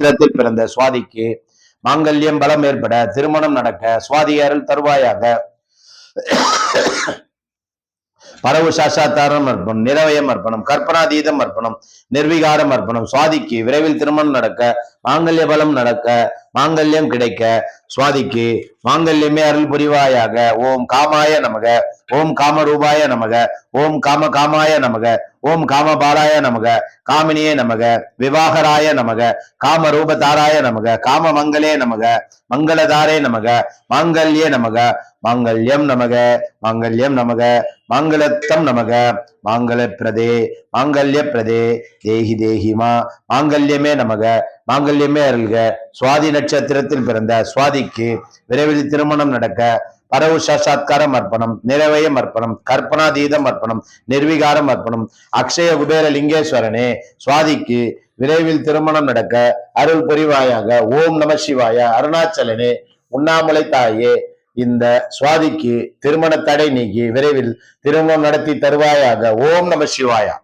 நட்சத்திரத்தில் பிறந்த சுவாதிக்கு மாங்கல்யம் பலம் ஏற்பட திருமணம் நடக்க சுவாதி அருள் தருவாயாக. பரவு சாசாத்தாரம் அர்ப்பணம் நிறவயம் அர்ப்பணம் கற்பனாதீதம் அர்ப்பணம் நிர்விகாரம் அர்ப்பணம். சுவாதிக்கு விரைவில் திருமணம் நடக்க மாங்கல்ய பலம் நடக்க மாங்கல்யம் கிடைக்க சுவாதிக்கு. மாங்கல்யமே அருள் புரிவாயாக. ஓம் காமாய நமக. ஓம் காமரூபாய நமக. ஓம் காம காமாய நமக. ஓம் காமபாலாய நமக. காமினியே நமக. விவாகராய நமக. காமரூபதாராய நமக. காம மங்களே நமக. மங்களதாரே நமக. மாங்கல்யே நமக. மாங்கல்யம் நமக. மாங்கல்யம் நமக. மாங்கலத்தம் நமக. மாங்கல பிரதே மாங்கல்ய பிரதே தேஹி தேஹிமா. மாங்கல்யமே நமக. மாங்கல்யமே அருள்க. சுவாதி நட்சத்திரத்தில் பிறந்த சுவாதிக்கு விரைவில் திருமணம் நடக்க பரவு சாட்சாத்காரம் அர்ப்பணம் நிறவயம் அர்ப்பணம் கற்பனாதீதம் அர்ப்பணம் நிர்விகாரம் அர்ப்பணம். அக்ஷய குபேர லிங்கேஸ்வரனே சுவாதிக்கு விரைவில் திருமணம் நடக்க அருள் புரிவாயாக. ஓம் நம சிவாய. அருணாச்சலனே உண்ணாமலை தாயே இந்த சுவாதிக்கு திருமண தடை நீக்கி விரைவில் திருமணம் நடத்தி தருவாயாக. ஓம் நம சிவாயா.